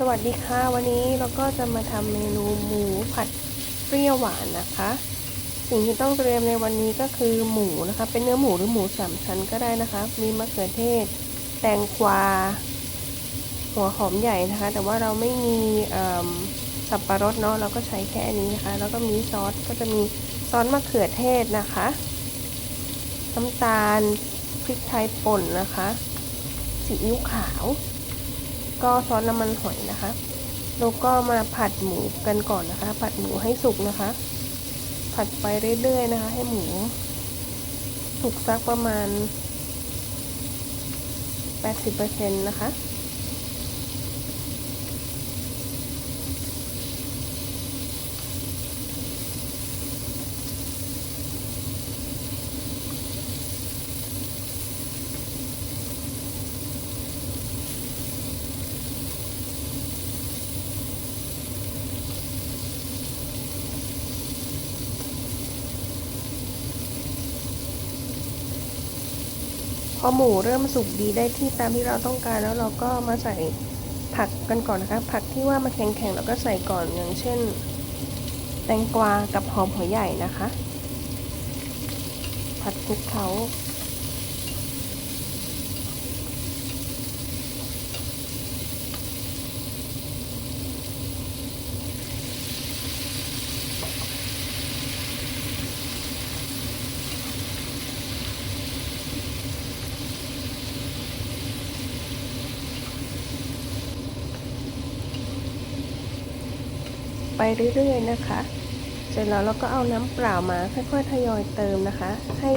สวัสดีค่ะ วันนี้เราก็จะมาทำเมนูหมูผัดเปรี้ยวหวานนะคะ สิ่งที่ต้องเตรียมในวันนี้ก็คือหมูนะคะ เป็นเนื้อหมูหรือหมูสามชั้นก็ได้นะคะ มีมะเขือเทศ แตงกวา หัวหอมใหญ่นะคะ แต่ว่าเราไม่มีสับปะรดเนาะเราก็ใช้แค่นี้นะคะ แล้วก็มีซอสก็จะมีซอสมะเขือเทศนะคะน้ำตาลพริกไทยป่นนะคะซีอิ๊วขาว ก็ซอสน้ำมันหอยนะคะ แล้วก็มาผัดหมูกันก่อนนะคะ ผัดหมูให้สุกนะคะ ผัดไปเรื่อยๆนะคะ ให้หมูสุกสักประมาณ 80%นะคะ พอหมูเริ่มสุกดีได้ที่ตามที่เราต้องการแล้วเราก็มาใส่ผักกันก่อนนะคะ ผักที่ว่ามาแข็งๆเราก็ใส่ก่อนอย่างเช่น แตงกวากับหอมหัวใหญ่นะคะ ผัดคลุกเคล้า ไปเรื่อยๆนะคะ เสร็จแล้วเราก็เอาน้ำเปล่ามาค่อยๆทยอยเติมนะคะ ให้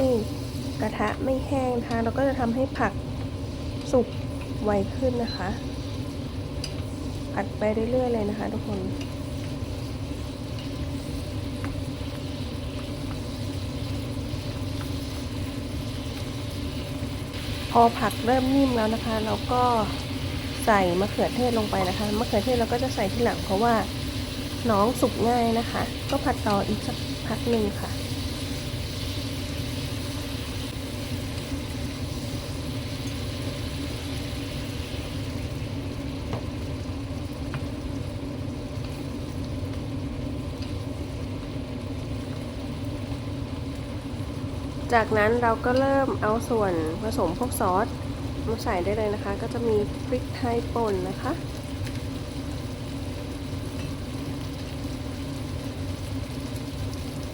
กระทะไม่แห้งนะคะเราก็จะทำให้ผักสุกไวขึ้นนะคะ ผัดไปเรื่อยๆเลยนะคะ ทุกคนพอผักเริ่มนิ่มแล้วนะคะ เราก็ใส่มะเขือเทศลงไปนะคะมะเขือเทศเราก็จะใส่ทีหลังเพราะว่า น้องสุกง่ายนะคะ ก็ผัดต่ออีกสักพักหนึ่งค่ะ จากนั้นเราก็เริ่มเอาส่วนผสมพวกซอสมาใส่ได้เลยนะคะ ก็จะมีพริกไทยป่นนะคะ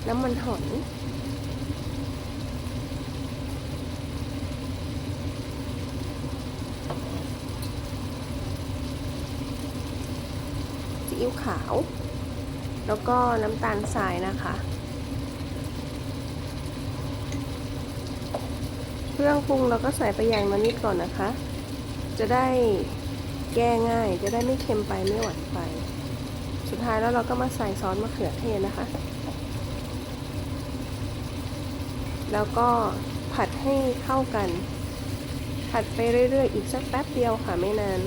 น้ำมันหอยซีอิ๊วขาว แล้วก็น้ำตาลทรายนะคะ เครื่องปรุงเราก็ใส่ไปอย่างละนิดก่อนนะคะ จะได้แก้ง่าย จะได้ไม่เค็มไปไม่หวานไป สุดท้ายแล้วเราก็มาใส่ซอสมะเขือเทศนะคะ แล้วก็ผัดให้เข้ากัน ผัดไปเรื่อยๆ อีกสักแป๊บเดียวค่ะไม่นาน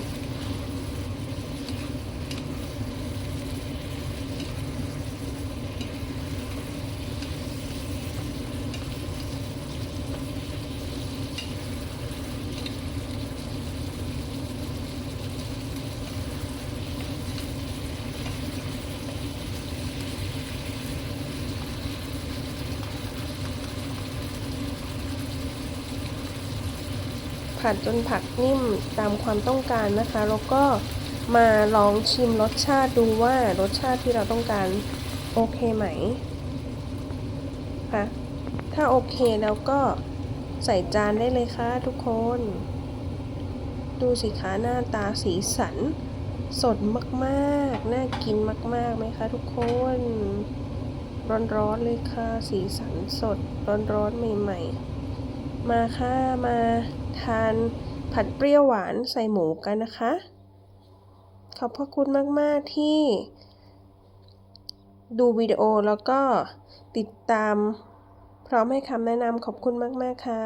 ผัดจนผักนิ่มตามความต้องการนะคะ แล้วก็มาลองชิมรสชาติดูว่ารสชาติที่เราต้องการโอเคไหมคะถ้าโอเคแล้วก็ใส่จานได้เลยค่ะทุกคน ดูสิคะหน้าตาสีสัน สดมากๆ น่ากินมากๆไหมคะทุกคน ร้อนๆเลยค่ะ สีสันสดร้อนๆใหม่ ๆ มาค่ะมาทานผัดเปรี้ยวหวานใส่หมูกันนะคะ ขอบพระคุณมาก ๆ ที่ ดูวิดีโอแล้วก็ติดตาม พร้อมให้คำแนะนำขอบคุณมาก ๆ ค่ะ